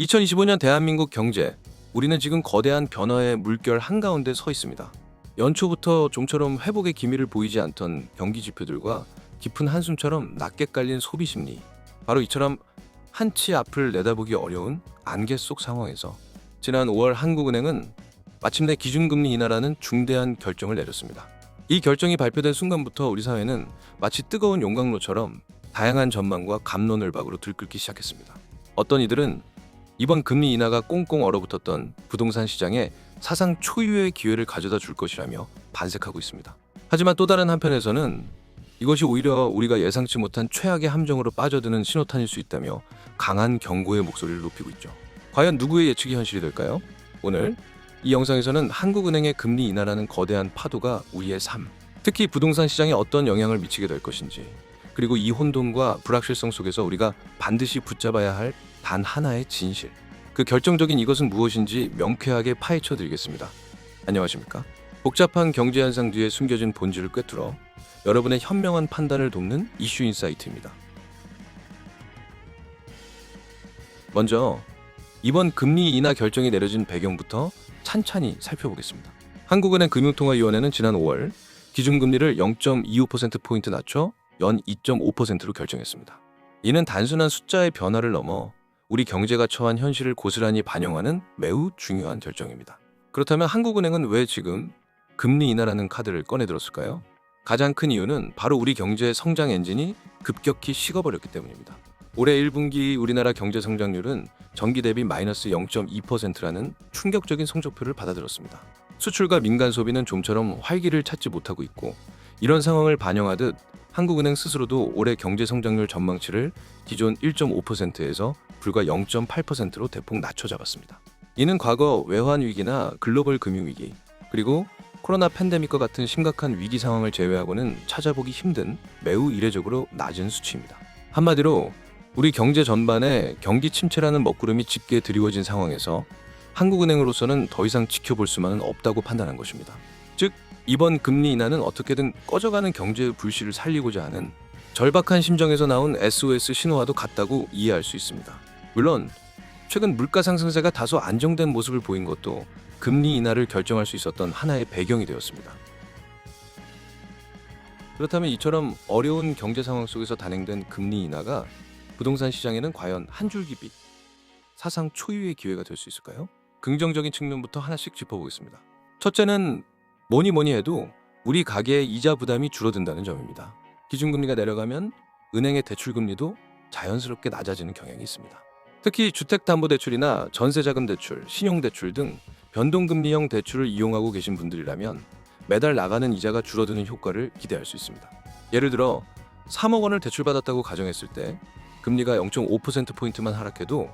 2025년 대한민국 경제, 우리는 지금 거대한 변화의 물결 한가운데 서 있습니다. 연초부터 좀처럼 회복의 기미를 보이지 않던 경기 지표들과 깊은 한숨처럼 낮게 깔린 소비 심리, 바로 이처럼 한 치 앞을 내다보기 어려운 안개 속 상황에서 지난 5월 한국은행은 마침내 기준금리 인하라는 중대한 결정을 내렸습니다. 이 결정이 발표된 순간부터 우리 사회는 마치 뜨거운 용광로처럼 다양한 전망과 감론을 박으로 들끓기 시작했습니다. 어떤 이들은 이번 금리 인하가 꽁꽁 얼어붙었던 부동산 시장에 사상 초유의 기회를 가져다 줄 것이라며 반색하고 있습니다. 하지만 또 다른 한편에서는 이것이 오히려 우리가 예상치 못한 최악의 함정으로 빠져드는 신호탄일 수 있다며 강한 경고의 목소리를 높이고 있죠. 과연 누구의 예측이 현실이 될까요? 오늘 이 영상에서는 한국은행의 금리 인하라는 거대한 파도가 우리의 삶, 특히 부동산 시장에 어떤 영향을 미치게 될 것인지, 그리고 이 혼돈과 불확실성 속에서 우리가 반드시 붙잡아야 할 단 하나의 진실, 그 결정적인 이것은 무엇인지 명쾌하게 파헤쳐 드리겠습니다. 안녕하십니까? 복잡한 경제 현상 뒤에 숨겨진 본질을 꿰뚫어 여러분의 현명한 판단을 돕는 이슈 인사이트입니다. 먼저 이번 금리 인하 결정이 내려진 배경부터 찬찬히 살펴보겠습니다. 한국은행 금융통화위원회는 지난 5월 기준금리를 0.25%포인트 낮춰 연 2.5%로 결정했습니다. 이는 단순한 숫자의 변화를 넘어 우리 경제가 처한 현실을 고스란히 반영하는 매우 중요한 결정입니다. 그렇다면 한국은행은 왜 지금 금리 인하라는 카드를 꺼내들었을까요? 가장 큰 이유는 바로 우리 경제의 성장 엔진이 급격히 식어버렸기 때문입니다. 올해 1분기 우리나라 경제 성장률은 전기 대비 마이너스 0.2%라는 충격적인 성적표를 받아들었습니다. 수출과 민간 소비는 좀처럼 활기를 찾지 못하고 있고 이런 상황을 반영하듯 한국은행 스스로도 올해 경제 성장률 전망치를 기존 1.5%에서 불과 0.8%로 대폭 낮춰 잡았습니다. 이는 과거 외환 위기나 글로벌 금융 위기 그리고 코로나 팬데믹과 같은 심각한 위기 상황을 제외하고는 찾아보기 힘든 매우 이례적으로 낮은 수치입니다. 한마디로 우리 경제 전반에 경기 침체라는 먹구름이 짙게 드리워진 상황에서 한국은행으로서는 더 이상 지켜볼 수만은 없다고 판단한 것입니다. 즉 이번 금리 인하는 어떻게든 꺼져가는 경제의 불씨를 살리고자 하는 절박한 심정에서 나온 SOS 신호와도 같다고 이해할 수 있습니다. 물론 최근 물가 상승세가 다소 안정된 모습을 보인 것도 금리 인하를 결정할 수 있었던 하나의 배경이 되었습니다. 그렇다면 이처럼 어려운 경제 상황 속에서 단행된 금리 인하가 부동산 시장에는 과연 한 줄기빛 사상 초유의 기회가 될 수 있을까요? 긍정적인 측면부터 하나씩 짚어보겠습니다. 첫째는 뭐니 뭐니 해도 우리 가계의 이자 부담이 줄어든다는 점입니다. 기준금리가 내려가면 은행의 대출금리도 자연스럽게 낮아지는 경향이 있습니다. 특히 주택담보대출이나 전세자금대출, 신용대출 등 변동금리형 대출을 이용하고 계신 분들이라면 매달 나가는 이자가 줄어드는 효과를 기대할 수 있습니다. 예를 들어 3억 원을 대출받았다고 가정했을 때 금리가 0.5%포인트만 하락해도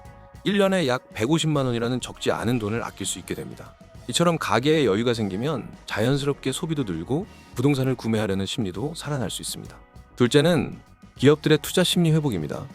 1년에 약 150만 원이라는 적지 않은 돈을 아낄 수 있게 됩니다. 이처럼 가계에 여유가 생기면 자연스럽게 소비도 늘고 부동산을 구매하려는 심리도 살아날 수 있습니다. 둘째는 기업들의 투자 심리 회복입니다.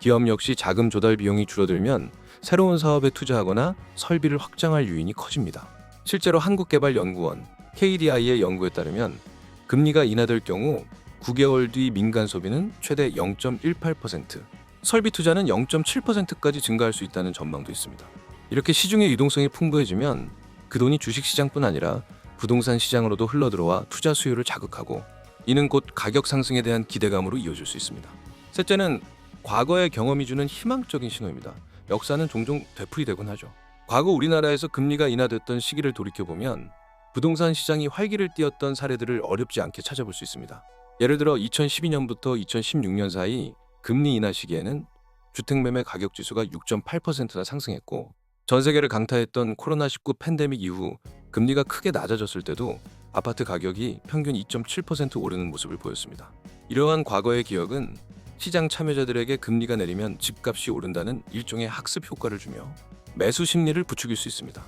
기업 역시 자금 조달 비용이 줄어들면 새로운 사업에 투자하거나 설비를 확장할 유인이 커집니다. 실제로 한국개발연구원 KDI의 연구에 따르면 금리가 인하될 경우 9개월 뒤 민간 소비는 최대 0.18%, 설비 투자는 0.7%까지 증가할 수 있다는 전망도 있습니다. 이렇게 시중의 유동성이 풍부해지면 그 돈이 주식 시장뿐 아니라 부동산 시장으로도 흘러들어와 투자 수요를 자극하고 이는 곧 가격 상승에 대한 기대감으로 이어질 수 있습니다. 셋째는 과거의 경험이 주는 희망적인 신호입니다. 역사는 종종 되풀이되곤 하죠. 과거 우리나라에서 금리가 인하됐던 시기를 돌이켜 보면 부동산 시장이 활기를 띠었던 사례들을 어렵지 않게 찾아볼 수 있습니다. 예를 들어 2012년부터 2016년 사이 금리 인하 시기에는 주택 매매 가격 지수가 6.8%나 상승했고 전 세계를 강타했던 코로나19 팬데믹 이후 금리가 크게 낮아졌을 때도 아파트 가격이 평균 2.7% 오르는 모습을 보였습니다. 이러한 과거의 기억은 시장 참여자들에게 금리가 내리면 집값이 오른다는 일종의 학습 효과를 주며 매수 심리를 부추길 수 있습니다.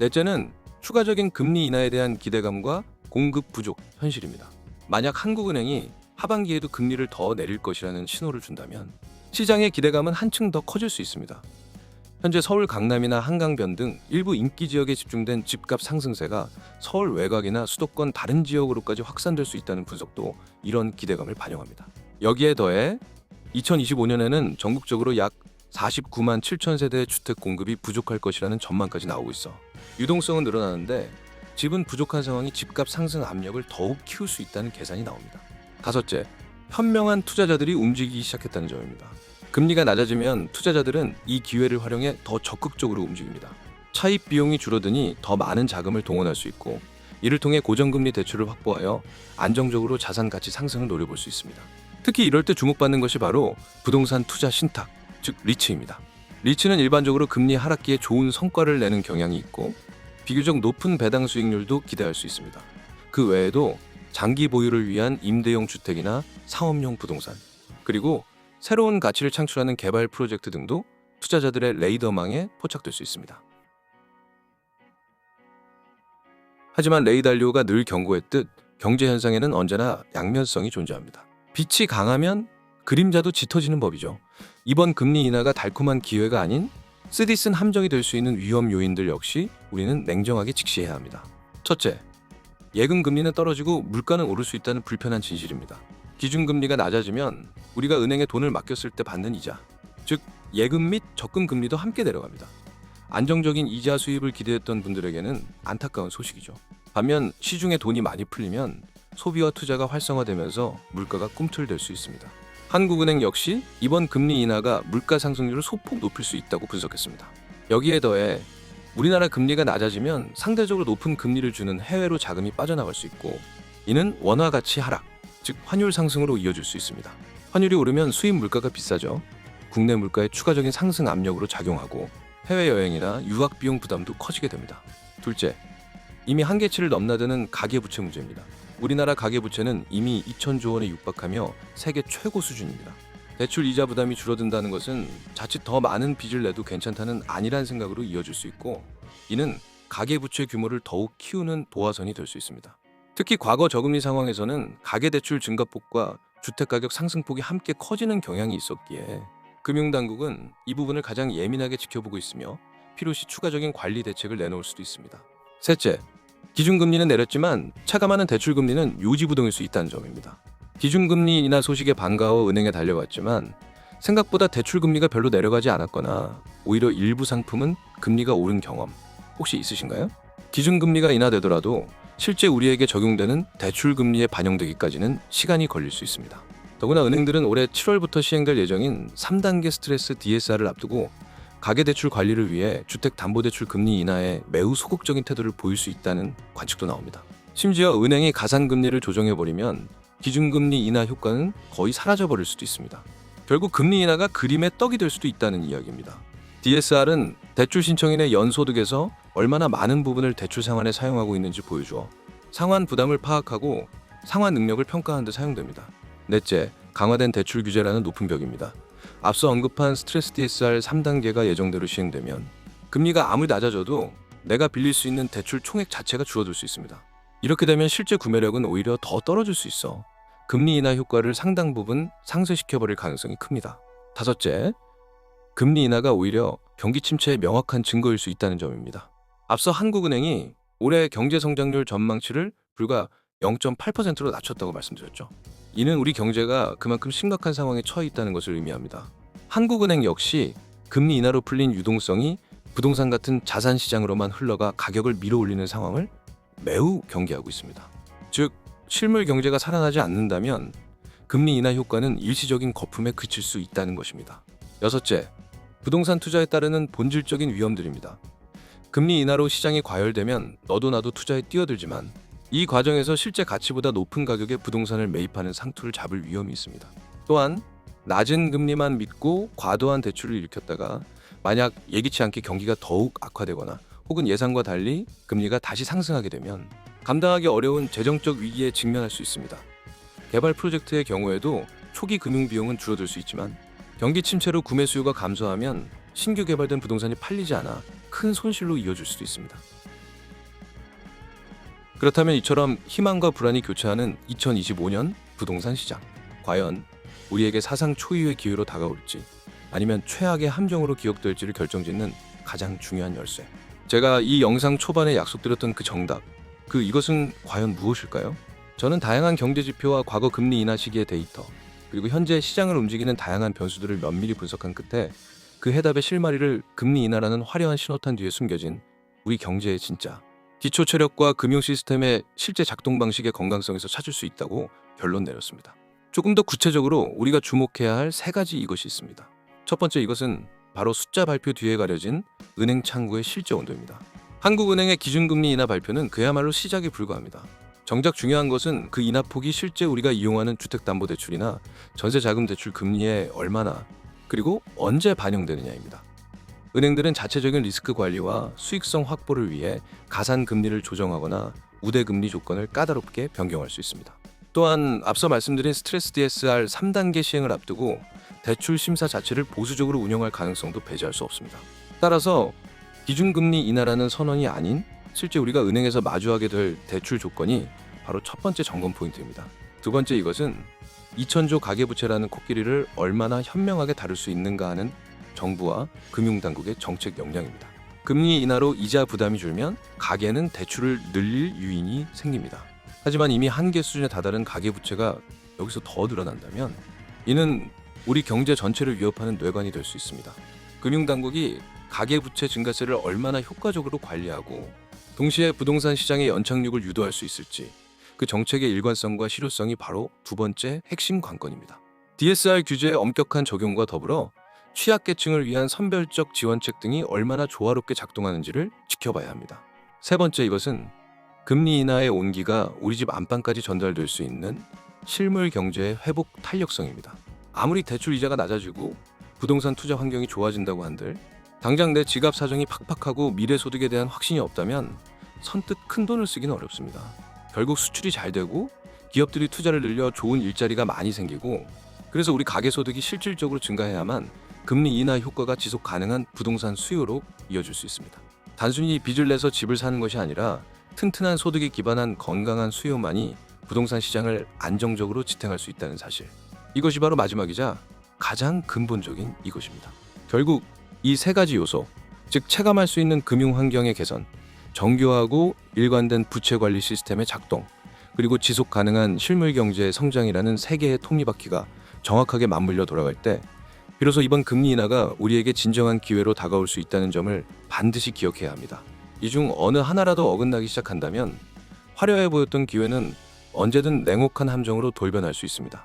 넷째는 추가적인 금리 인하에 대한 기대감과 공급 부족 현실입니다. 만약 한국은행이 하반기에도 금리를 더 내릴 것이라는 신호를 준다면 시장의 기대감은 한층 더 커질 수 있습니다. 현재 서울 강남이나 한강변 등 일부 인기 지역에 집중된 집값 상승세가 서울 외곽이나 수도권 다른 지역으로까지 확산될 수 있다는 분석도 이런 기대감을 반영합니다. 여기에 더해 2025년에는 전국적으로 약 49만 7천 세대의 주택 공급이 부족할 것이라는 전망까지 나오고 있어. 유동성은 늘어나는데 집은 부족한 상황이 집값 상승 압력을 더욱 키울 수 있다는 계산이 나옵니다. 다섯째, 현명한 투자자들이 움직이기 시작했다는 점입니다. 금리가 낮아지면 투자자들은 이 기회를 활용해 더 적극적으로 움직입니다. 차입 비용이 줄어드니 더 많은 자금을 동원할 수 있고 이를 통해 고정금리 대출을 확보하여 안정적으로 자산 가치 상승을 노려볼 수 있습니다. 특히 이럴 때 주목받는 것이 바로 부동산 투자 신탁, 즉 리츠입니다. 리츠는 일반적으로 금리 하락기에 좋은 성과를 내는 경향이 있고 비교적 높은 배당 수익률도 기대할 수 있습니다. 그 외에도 장기 보유를 위한 임대용 주택이나 상업용 부동산, 그리고 새로운 가치를 창출하는 개발 프로젝트 등도 투자자들의 레이더망에 포착될 수 있습니다. 하지만 레이 달리오가 늘 경고했듯 경제 현상에는 언제나 양면성이 존재합니다. 빛이 강하면 그림자도 짙어지는 법이죠. 이번 금리 인하가 달콤한 기회가 아닌 쓰디쓴 함정이 될 수 있는 위험 요인들 역시 우리는 냉정하게 직시해야 합니다. 첫째, 예금 금리는 떨어지고 물가는 오를 수 있다는 불편한 진실입니다. 기준 금리가 낮아지면 우리가 은행에 돈을 맡겼을 때 받는 이자, 즉 예금 및 적금 금리도 함께 내려갑니다. 안정적인 이자 수입을 기대했던 분들에게는 안타까운 소식이죠. 반면 시중에 돈이 많이 풀리면 소비와 투자가 활성화되면서 물가가 꿈틀댈 수 있습니다. 한국은행 역시 이번 금리 인하가 물가 상승률을 소폭 높일 수 있다고 분석했습니다. 여기에 더해 우리나라 금리가 낮아지면 상대적으로 높은 금리를 주는 해외로 자금이 빠져나갈 수 있고 이는 원화 가치 하락, 즉 환율 상승으로 이어질 수 있습니다. 환율이 오르면 수입 물가가 비싸죠. 국내 물가의 추가적인 상승 압력으로 작용하고 해외 여행이나 유학 비용 부담도 커지게 됩니다. 둘째, 이미 한계치를 넘나드는 가계부채 문제입니다. 우리나라 가계부채는 이미 2천조 원에 육박하며 세계 최고 수준입니다. 대출 이자 부담이 줄어든다는 것은 자칫 더 많은 빚을 내도 괜찮다는 아니란 생각으로 이어질 수 있고 이는 가계부채 규모를 더욱 키우는 도화선이 될 수 있습니다. 특히 과거 저금리 상황에서는 가계대출 증가폭과 주택가격 상승폭이 함께 커지는 경향이 있었기에 금융당국은 이 부분을 가장 예민하게 지켜보고 있으며 필요시 추가적인 관리 대책을 내놓을 수도 있습니다. 셋째, 기준금리는 내렸지만 차감하는 대출금리는 요지부동일 수 있다는 점입니다. 기준금리 인하 소식에 반가워 은행에 달려왔지만 생각보다 대출금리가 별로 내려가지 않았거나 오히려 일부 상품은 금리가 오른 경험 혹시 있으신가요? 기준금리가 인하되더라도 실제 우리에게 적용되는 대출 금리에 반영되기까지는 시간이 걸릴 수 있습니다. 더구나 은행들은 올해 7월부터 시행될 예정인 3단계 스트레스 DSR을 앞두고 가계대출 관리를 위해 주택담보대출 금리 인하에 매우 소극적인 태도를 보일 수 있다는 관측도 나옵니다. 심지어 은행이 가산금리를 조정해버리면 기준금리 인하 효과는 거의 사라져버릴 수도 있습니다. 결국 금리 인하가 그림의 떡이 될 수도 있다는 이야기입니다. DSR은 대출 신청인의 연소득에서 얼마나 많은 부분을 대출 상환에 사용하고 있는지 보여주어 상환 부담을 파악하고 상환 능력을 평가하는 데 사용됩니다. 넷째, 강화된 대출 규제라는 높은 벽입니다. 앞서 언급한 스트레스 DSR 3단계가 예정대로 시행되면 금리가 아무리 낮아져도 내가 빌릴 수 있는 대출 총액 자체가 줄어들 수 있습니다. 이렇게 되면 실제 구매력은 오히려 더 떨어질 수 있어 금리 인하 효과를 상당 부분 상쇄시켜버릴 가능성이 큽니다. 다섯째, 금리 인하가 오히려 경기 침체의 명확한 증거일 수 있다는 점입니다. 앞서 한국은행이 올해 경제 성장률 전망치를 불과 0.8%로 낮췄다고 말씀드렸죠. 이는 우리 경제가 그만큼 심각한 상황에 처해 있다는 것을 의미합니다. 한국은행 역시 금리 인하로 풀린 유동성이 부동산 같은 자산 시장으로만 흘러가 가격을 밀어올리는 상황을 매우 경계하고 있습니다. 즉, 실물 경제가 살아나지 않는다면 금리 인하 효과는 일시적인 거품에 그칠 수 있다는 것입니다. 여섯째, 부동산 투자에 따르는 본질적인 위험들입니다. 금리 인하로 시장이 과열되면 너도 나도 투자에 뛰어들지만 이 과정에서 실제 가치보다 높은 가격의 부동산을 매입하는 상투를 잡을 위험이 있습니다. 또한 낮은 금리만 믿고 과도한 대출을 일으켰다가 만약 예기치 않게 경기가 더욱 악화되거나 혹은 예상과 달리 금리가 다시 상승하게 되면 감당하기 어려운 재정적 위기에 직면할 수 있습니다. 개발 프로젝트의 경우에도 초기 금융 비용은 줄어들 수 있지만 경기 침체로 구매 수요가 감소하면 신규 개발된 부동산이 팔리지 않아 큰 손실로 이어질 수도 있습니다. 그렇다면 이처럼 희망과 불안이 교차하는 2025년 부동산 시장 과연 우리에게 사상 초유의 기회로 다가올지 아니면 최악의 함정으로 기억될지를 결정짓는 가장 중요한 열쇠. 제가 이 영상 초반에 약속드렸던 그 정답, 그 이것은 과연 무엇일까요? 저는 다양한 경제 지표와 과거 금리 인하 시기의 데이터, 그리고 현재 시장을 움직이는 다양한 변수들을 면밀히 분석한 끝에 그 해답의 실마리를 금리 인하라는 화려한 신호탄 뒤에 숨겨진 우리 경제의 진짜 기초 체력과 금융 시스템의 실제 작동 방식의 건강성에서 찾을 수 있다고 결론 내렸습니다. 조금 더 구체적으로 우리가 주목해야 할 세 가지 이것이 있습니다. 첫 번째 이것은 바로 숫자 발표 뒤에 가려진 은행 창구의 실제 온도입니다. 한국은행의 기준금리 인하 발표는 그야말로 시작에 불과합니다. 정작 중요한 것은 그 인하폭이 실제 우리가 이용하는 주택담보대출이나 전세자금대출 금리에 얼마나 그리고 언제 반영되느냐입니다. 은행들은 자체적인 리스크 관리와 수익성 확보를 위해 가산 금리를 조정하거나 우대 금리 조건을 까다롭게 변경할 수 있습니다. 또한 앞서 말씀드린 스트레스 DSR 3단계 시행을 앞두고 대출 심사 자체를 보수적으로 운영할 가능성도 배제할 수 없습니다. 따라서 기준금리 인하라는 선언이 아닌 실제 우리가 은행에서 마주하게 될 대출 조건이 바로 첫 번째 점검 포인트입니다. 두 번째 이것은 2천조 가계부채라는 코끼리를 얼마나 현명하게 다룰 수 있는가 하는 정부와 금융당국의 정책 역량입니다. 금리 인하로 이자 부담이 줄면 가계는 대출을 늘릴 유인이 생깁니다. 하지만 이미 한계 수준에 다다른 가계부채가 여기서 더 늘어난다면 이는 우리 경제 전체를 위협하는 뇌관이 될 수 있습니다. 금융당국이 가계부채 증가세를 얼마나 효과적으로 관리하고 동시에 부동산 시장의 연착륙을 유도할 수 있을지 그 정책의 일관성과 실효성이 바로 두 번째 핵심 관건입니다. DSR 규제의 엄격한 적용과 더불어 취약계층을 위한 선별적 지원책 등이 얼마나 조화롭게 작동하는지를 지켜봐야 합니다. 세 번째 이것은 금리 인하의 온기가 우리 집 안방까지 전달될 수 있는 실물 경제의 회복 탄력성입니다. 아무리 대출 이자가 낮아지고 부동산 투자 환경이 좋아진다고 한들 당장 내 지갑 사정이 팍팍하고 미래 소득에 대한 확신이 없다면 선뜻 큰 돈을 쓰기는 어렵습니다. 결국 수출이 잘 되고 기업들이 투자를 늘려 좋은 일자리가 많이 생기고 그래서 우리 가계 소득이 실질적으로 증가해야만 금리 인하 효과가 지속 가능한 부동산 수요로 이어질 수 있습니다. 단순히 빚을 내서 집을 사는 것이 아니라 튼튼한 소득에 기반한 건강한 수요만이 부동산 시장을 안정적으로 지탱할 수 있다는 사실. 이것이 바로 마지막이자 가장 근본적인 이것입니다. 결국 이 세 가지 요소, 즉 체감할 수 있는 금융 환경의 개선, 정교하고 일관된 부채 관리 시스템의 작동, 그리고 지속 가능한 실물 경제의 성장이라는 세 개의 톱니바퀴가 정확하게 맞물려 돌아갈 때 비로소 이번 금리 인하가 우리에게 진정한 기회로 다가올 수 있다는 점을 반드시 기억해야 합니다. 이 중 어느 하나라도 어긋나기 시작한다면 화려해 보였던 기회는 언제든 냉혹한 함정으로 돌변할 수 있습니다.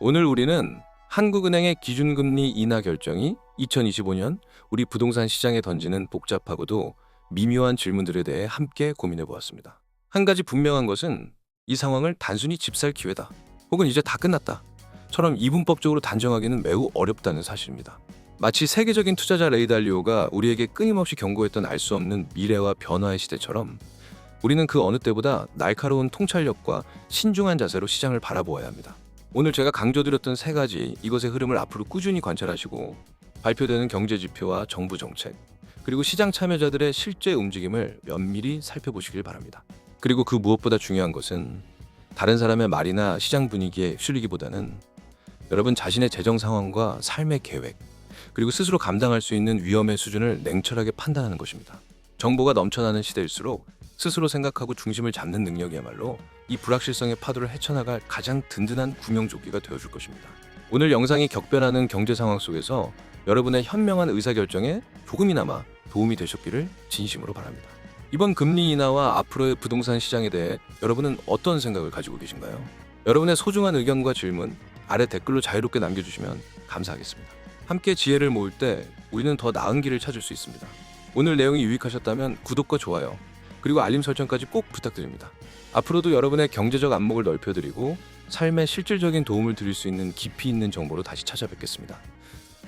오늘 우리는 한국은행의 기준금리 인하 결정이 2025년 우리 부동산 시장에 던지는 복잡하고도 미묘한 질문들에 대해 함께 고민해 보았습니다. 한 가지 분명한 것은 이 상황을 단순히 집살 기회다. 혹은 이제 다 끝났다. 처럼 이분법적으로 단정하기는 매우 어렵다는 사실입니다. 마치 세계적인 투자자 레이달리오가 우리에게 끊임없이 경고했던 알 수 없는 미래와 변화의 시대처럼 우리는 그 어느 때보다 날카로운 통찰력과 신중한 자세로 시장을 바라보아야 합니다. 오늘 제가 강조드렸던 세 가지 이것의 흐름을 앞으로 꾸준히 관찰하시고 발표되는 경제 지표와 정부 정책 그리고 시장 참여자들의 실제 움직임을 면밀히 살펴보시길 바랍니다. 그리고 그 무엇보다 중요한 것은 다른 사람의 말이나 시장 분위기에 휩쓸리기보다는 여러분 자신의 재정 상황과 삶의 계획 그리고 스스로 감당할 수 있는 위험의 수준을 냉철하게 판단하는 것입니다. 정보가 넘쳐나는 시대일수록 스스로 생각하고 중심을 잡는 능력이야말로 이 불확실성의 파도를 헤쳐나갈 가장 든든한 구명조끼가 되어줄 것입니다. 오늘 영상이 격변하는 경제 상황 속에서 여러분의 현명한 의사결정에 조금이나마 도움이 되셨기를 진심으로 바랍니다. 이번 금리 인하와 앞으로의 부동산 시장에 대해 여러분은 어떤 생각을 가지고 계신가요? 여러분의 소중한 의견과 질문 아래 댓글로 자유롭게 남겨주시면 감사하겠습니다. 함께 지혜를 모을 때 우리는 더 나은 길을 찾을 수 있습니다. 오늘 내용이 유익하셨다면 구독과 좋아요 그리고 알림 설정까지 꼭 부탁드립니다. 앞으로도 여러분의 경제적 안목을 넓혀드리고 삶에 실질적인 도움을 드릴 수 있는 깊이 있는 정보로 다시 찾아뵙겠습니다.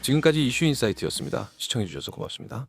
지금까지 이슈 인사이트였습니다. 시청해주셔서 고맙습니다.